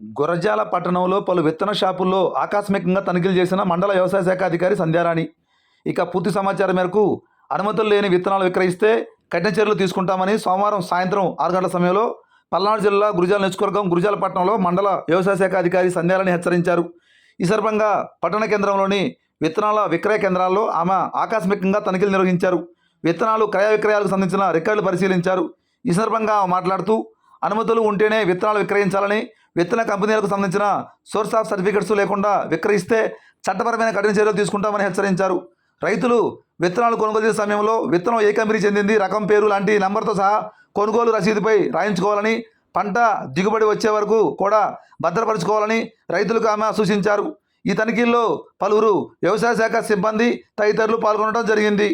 గురజాల పట్టణంలో పలు విత్తన షాపుల్లో ఆకస్మికంగా తనిఖీలు చేసిన మండల వ్యవసాయ శాఖ అధికారి సంధ్యారాణి. ఇక పూర్తి సమాచారం మేరకు అనుమతులు లేని విత్తనాలు విక్రయిస్తే కఠిన చర్యలు తీసుకుంటామని సోమవారం సాయంత్రం ఆరు గంటల సమయంలో పల్నాడు జిల్లా గురిజాల నియోజకవర్గం గురిజాల పట్టణంలో మండల వ్యవసాయ శాఖ అధికారి సంధ్యారాణి హెచ్చరించారు. ఈ సందర్భంగా పట్టణ కేంద్రంలోని విత్తనాల విక్రయ కేంద్రాల్లో ఆమె ఆకస్మికంగా తనిఖీలు నిర్వహించారు. విత్తనాలు క్రయ విక్రయాలకు సంబంధించిన రికార్డులు పరిశీలించారు. ఈ సందర్భంగా మాట్లాడుతూ అనుమతులు ఉంటేనే విత్తనాలు విక్రయించాలని విత్తన కంపెనీలకు సంబంధించిన సోర్స్ ఆఫ్ సర్టిఫికెట్స్ లేకుండా విక్రయిస్తే చట్టపరమైన కఠిన చర్యలు తీసుకుంటామని హెచ్చరించారు. రైతులు విత్తనాలు కొనుగోలు చేసే సమయంలో విత్తనం ఏ కంపెనీ చెందింది రకం పేరు లాంటి నంబర్తో సహా కొనుగోలు రసీదుపై రాయించుకోవాలని పంట దిగుబడి వచ్చే వరకు కూడా భద్రపరచుకోవాలని రైతులకు ఆమె సూచించారు. ఈ తనిఖీల్లో పలువురు వ్యవసాయ శాఖ సిబ్బంది తదితరులు పాల్గొనడం జరిగింది.